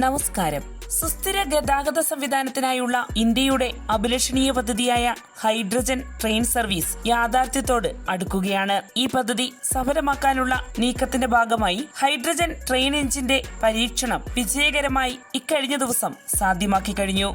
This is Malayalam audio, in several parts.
നമസ്കാരം. സുസ്ഥിര ഗതാഗത സംവിധാനത്തിനായുള്ള ഇന്ത്യയുടെ അഭിലഷണീയ പദ്ധതിയായ ഹൈഡ്രജൻ ട്രെയിൻ സർവീസ് യാഥാർത്ഥ്യത്തോട് അടുക്കുകയാണ്. ഈ പദ്ധതി സഫലമാക്കാനുള്ള നീക്കത്തിന്റെ ഭാഗമായി ഹൈഡ്രജൻ ട്രെയിൻ എഞ്ചിന്റെ പരീക്ഷണം വിജയകരമായി ഇക്കഴിഞ്ഞ ദിവസം സാധ്യമാക്കി കഴിഞ്ഞു.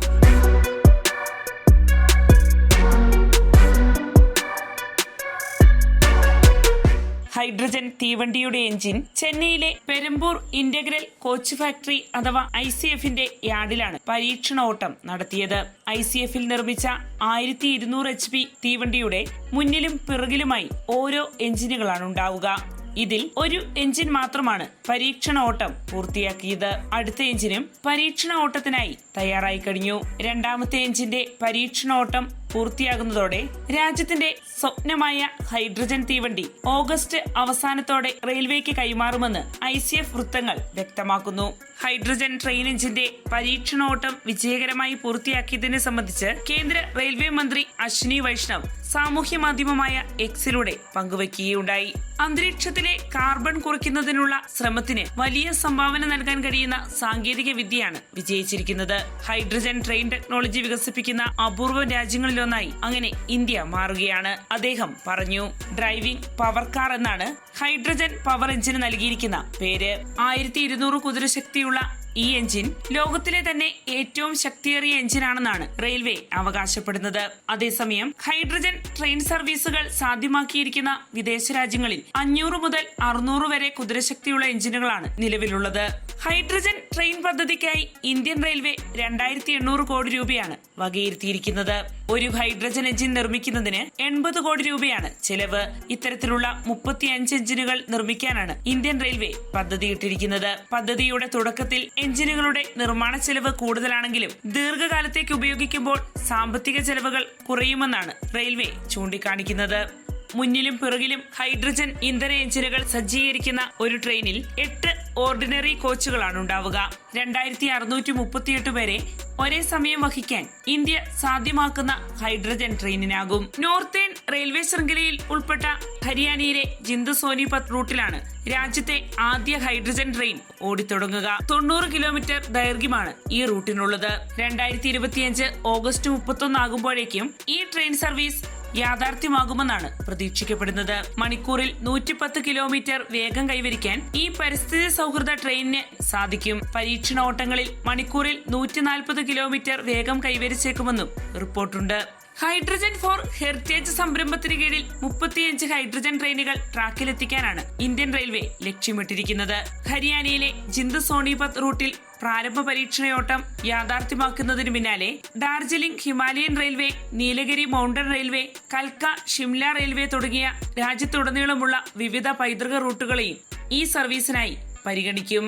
ഹൈഡ്രജൻ തീവണ്ടിയുടെ എഞ്ചിൻ ചെന്നൈയിലെ പെരമ്പൂർ ഇന്റഗ്രൽ കോച്ച് ഫാക്ടറി അഥവാ ഐ സി എഫിന്റെ യാർഡിലാണ് പരീക്ഷണ ഓട്ടം നടത്തിയത്. ഐ സി എഫിൽ നിർമ്മിച്ച ആയിരത്തി ഇരുന്നൂറ് എച്ച് പി തീവണ്ടിയുടെ മുന്നിലും പിറകിലുമായി ഓരോ എഞ്ചിനുകളാണ് ഉണ്ടാവുക. ഇതിൽ ഒരു എഞ്ചിൻ മാത്രമാണ് പരീക്ഷണ ഓട്ടം പൂർത്തിയാക്കിയത്. അടുത്ത എഞ്ചിനും പരീക്ഷണ ഓട്ടത്തിനായി തയ്യാറായി കഴിഞ്ഞു. രണ്ടാമത്തെ എഞ്ചിന്റെ പരീക്ഷണ ഓട്ടം പൂർത്തിയാകുന്നതോടെ രാജ്യത്തിന്റെ സ്വപ്നമായ ഹൈഡ്രജൻ തീവണ്ടി ഓഗസ്റ്റ് അവസാനത്തോടെ റെയിൽവേക്ക് കൈമാറുമെന്ന് ഐ സി എഫ് വൃത്തങ്ങൾ വ്യക്തമാക്കുന്നു. ഹൈഡ്രജൻ ട്രെയിൻ എഞ്ചിന്റെ പരീക്ഷണോട്ടം വിജയകരമായി പൂർത്തിയാക്കിയതിനെ സംബന്ധിച്ച് കേന്ദ്ര റെയിൽവേ മന്ത്രി അശ്വിനി വൈഷ്ണവ് സാമൂഹ്യ മാധ്യമമായ എക്സിലൂടെ പങ്കുവയ്ക്കുകയുണ്ടായി അന്തരീക്ഷത്തിലെ കാർബൺ കുറയ്ക്കുന്നതിനുള്ള ശ്രമത്തിന് വലിയ സംഭാവന നൽകാൻ കഴിയുന്ന സാങ്കേതിക വിദ്യയാണ് വിജയിച്ചിരിക്കുന്നത്. ഹൈഡ്രജൻ ട്രെയിൻ ടെക്നോളജി വികസിപ്പിക്കുന്ന അപൂർവ രാജ്യങ്ങളിലൊന്നായി അങ്ങനെ ഇന്ത്യ മാറുകയാണ്. അദ്ദേഹം പറഞ്ഞു ഡ്രൈവിംഗ് പവർ കാർ എന്നാണ് ഹൈഡ്രജൻ പവർ എഞ്ചിന് നൽകിയിരിക്കുന്ന പേര്. ആയിരത്തി ഇരുന്നൂറ് കുതിരശക്തിയുള്ള ഈ എഞ്ചിൻ ലോകത്തിലെ തന്നെ ഏറ്റവും ശക്തിയേറിയ എഞ്ചിനാണെന്നാണ് റെയിൽവേ അവകാശപ്പെടുന്നത്. അതേസമയം ഹൈഡ്രജൻ ട്രെയിൻ സർവീസുകൾ സാധ്യമാക്കിയിരിക്കുന്ന വിദേശ രാജ്യങ്ങളിൽ അഞ്ഞൂറ് മുതൽ അറുന്നൂറ് വരെ കുതിരശക്തിയുള്ള എഞ്ചിനുകളാണ് നിലവിലുള്ളത്. ഹൈഡ്രജൻ ട്രെയിൻ പദ്ധതിക്കായി ഇന്ത്യൻ റെയിൽവേ രണ്ടായിരത്തി എണ്ണൂറ് കോടി രൂപയാണ് വകയിരുത്തിയിരിക്കുന്നത്. ഒരു ഹൈഡ്രജൻ എഞ്ചിൻ നിർമ്മിക്കുന്നതിന് എൺപത് കോടി രൂപയാണ് ചെലവ്. ഇത്തരത്തിലുള്ള മുപ്പത്തിയഞ്ച് എഞ്ചിനുകൾ നിർമ്മിക്കാനാണ് ഇന്ത്യൻ റെയിൽവേ പദ്ധതിയിട്ടിരിക്കുന്നത്. പദ്ധതിയുടെ തുടക്കത്തിൽ എഞ്ചിനുകളുടെ നിർമ്മാണ ചെലവ് കൂടുതലാണെങ്കിലും ദീർഘകാലത്തേക്ക് ഉപയോഗിക്കുമ്പോൾ സാമ്പത്തിക ചെലവുകൾ കുറയുമെന്നാണ് റെയിൽവേ ചൂണ്ടിക്കാണിക്കുന്നത്. മുന്നിലും പിറകിലും ഹൈഡ്രജൻ ഇന്ധന എഞ്ചിനുകൾ സജ്ജീകരിക്കുന്ന ഒരു ട്രെയിനിൽ എട്ട് ഓർഡിനറി കോച്ചുകളാണ് ഉണ്ടാവുക രണ്ടായിരത്തി അറുന്നൂറ്റി മുപ്പത്തിയെട്ട് പേരെ ഒരേ സമയം വഹിക്കാൻ ഇന്ത്യ സാധ്യമാക്കുന്ന ഹൈഡ്രജൻ ട്രെയിനിനാകും. നോർത്തേൺ റെയിൽവേ ശൃംഖലയിൽ ഉൾപ്പെട്ട ഹരിയാനയിലെ ജിന്ദു സോനിപത് റൂട്ടിലാണ് രാജ്യത്തെ ആദ്യ ഹൈഡ്രജൻ ട്രെയിൻ ഓടിത്തുടങ്ങുക. തൊണ്ണൂറ് കിലോമീറ്റർ ദൈർഘ്യമാണ് ഈ റൂട്ടിനുള്ളത്. രണ്ടായിരത്തി ഇരുപത്തിയഞ്ച് ഓഗസ്റ്റ് മുപ്പത്തൊന്ന് ആകുമ്പോഴേക്കും ഈ ട്രെയിൻ സർവീസ് യാഥാർത്ഥ്യമാകുമെന്നാണ് പ്രതീക്ഷിക്കപ്പെടുന്നത്. മണിക്കൂറിൽ നൂറ്റിപ്പത്ത് കിലോമീറ്റർ വേഗം കൈവരിക്കാൻ ഈ പരിസ്ഥിതി സൗഹൃദ ട്രെയിനിന് സാധിക്കും. പരീക്ഷണ ഓട്ടങ്ങളിൽ മണിക്കൂറിൽ നൂറ്റി നാൽപ്പത് കിലോമീറ്റർ വേഗം കൈവരിച്ചേക്കുമെന്നും റിപ്പോർട്ടുണ്ട്. ഹൈഡ്രജൻ ഫോർ ഹെറിറ്റേജ് സംരംഭത്തിന് കീഴിൽ മുപ്പത്തിയഞ്ച് ഹൈഡ്രജൻ ട്രെയിനുകൾ ട്രാക്കിലെത്തിക്കാനാണ് ഇന്ത്യൻ റെയിൽവേ ലക്ഷ്യമിട്ടിരിക്കുന്നത്. ഹരിയാനയിലെ ജിന്ദ് സോണിപത് റൂട്ടിൽ പ്രാരംഭ പരീക്ഷണയോട്ടം യാഥാർത്ഥ്യമാക്കുന്നതിന് പിന്നാലെ Darjeeling Himalayan railway Nilgiri mountain railway കൽക്ക Shimla railway തുടങ്ങിയ രാജ്യത്തുടനീളമുള്ള വിവിധ പൈതൃക റൂട്ടുകളെയും ഈ സർവീസിനായി പരിഗണിക്കും.